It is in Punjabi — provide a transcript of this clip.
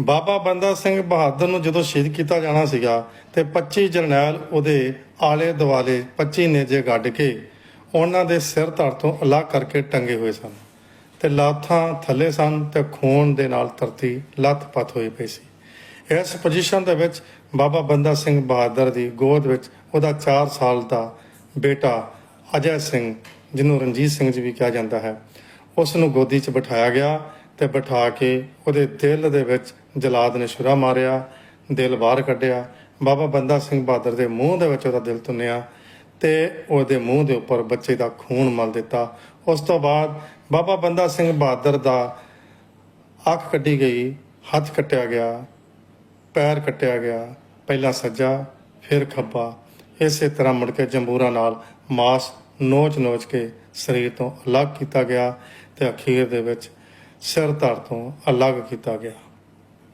ਬਾਬਾ ਬੰਦਾ ਸਿੰਘ ਬਹਾਦਰ ਨੂੰ ਜਦੋਂ ਸ਼ਹੀਦ ਕੀਤਾ ਜਾਣਾ ਸੀਗਾ ਤੇ 25 ਜਰਨੈਲ ਉਹਦੇ ਆਲੇ ਦੁਆਲੇ 25 ਨੇਜੇ ਗੱਡ ਕੇ ਉਹਨਾਂ ਦੇ ਸਿਰ ਧੜ ਤੋਂ ਅਲੱਗ ਕਰਕੇ ਟੰਗੇ ਹੋਏ ਸਨ ਤੇ ਲਾਥਾਂ ਥੱਲੇ ਸਨ ਤੇ ਖੂਨ ਦੇ ਨਾਲ ਧਰਤੀ ਲੱਥ ਪੱਥ ਹੋਈ ਪਈ ਸੀ। ਇਸ ਪੋਜੀਸ਼ਨ ਦੇ ਵਿੱਚ ਬਾਬਾ ਬੰਦਾ ਸਿੰਘ ਬਹਾਦਰ ਦੀ ਗੋਦ ਵਿੱਚ ਉਹਦਾ 4 ਸਾਲ ਦਾ ਬੇਟਾ ਅਜੈ ਸਿੰਘ, ਜਿਹਨੂੰ ਰਣਜੀਤ ਸਿੰਘ ਜੀ ਵੀ ਕਿਹਾ ਜਾਂਦਾ ਹੈ, ਉਸ ਨੂੰ ਗੋਦੀ 'ਚ ਬਿਠਾਇਆ ਗਿਆ ਤੇ ਬਿਠਾ ਕੇ ਉਹਦੇ ਦਿਲ ਦੇ ਵਿੱਚ ਜਲਾਦ ਨੇ ਛੁਰਾ ਮਾਰਿਆ, ਦਿਲ ਬਾਹਰ ਕੱਢਿਆ। ਬਾਬਾ ਬੰਦਾ ਸਿੰਘ ਬਹਾਦਰ ਦੇ ਮੂੰਹ ਦੇ ਵਿੱਚ ਉਹਦਾ ਦਿਲ ਤੁੰਨਿਆ ਤੇ ਉਹਦੇ ਮੂੰਹ ਦੇ ਉੱਪਰ ਬੱਚੇ ਦਾ ਖੂਨ ਮਲ ਦਿੱਤਾ। ਉਸ ਤੋਂ ਬਾਅਦ ਬਾਬਾ ਬੰਦਾ ਸਿੰਘ ਬਹਾਦਰ ਦਾ ਅੱਖ ਕੱਢੀ ਗਈ, ਹੱਥ ਕੱਟਿਆ ਗਿਆ, ਪੈਰ ਕੱਟਿਆ ਗਿਆ, ਪਹਿਲਾਂ ਸੱਜਾ, ਫਿਰ ਖੱਬਾ। ਇਸੇ ਤਰ੍ਹਾਂ ਮੁੜ ਕੇ ਜੰਬੂਰਾ ਨਾਲ ਮਾਸ ਨੋਚ-ਨੋਚ ਕੇ ਸਰੀਰ ਤੋਂ ਅਲੱਗ ਕੀਤਾ ਗਿਆ ਤੇ ਅਖੀਰ ਦੇ ਵਿੱਚ ਸਿਰ ਧੜ ਤੋਂ ਅਲੱਗ ਕੀਤਾ ਗਿਆ।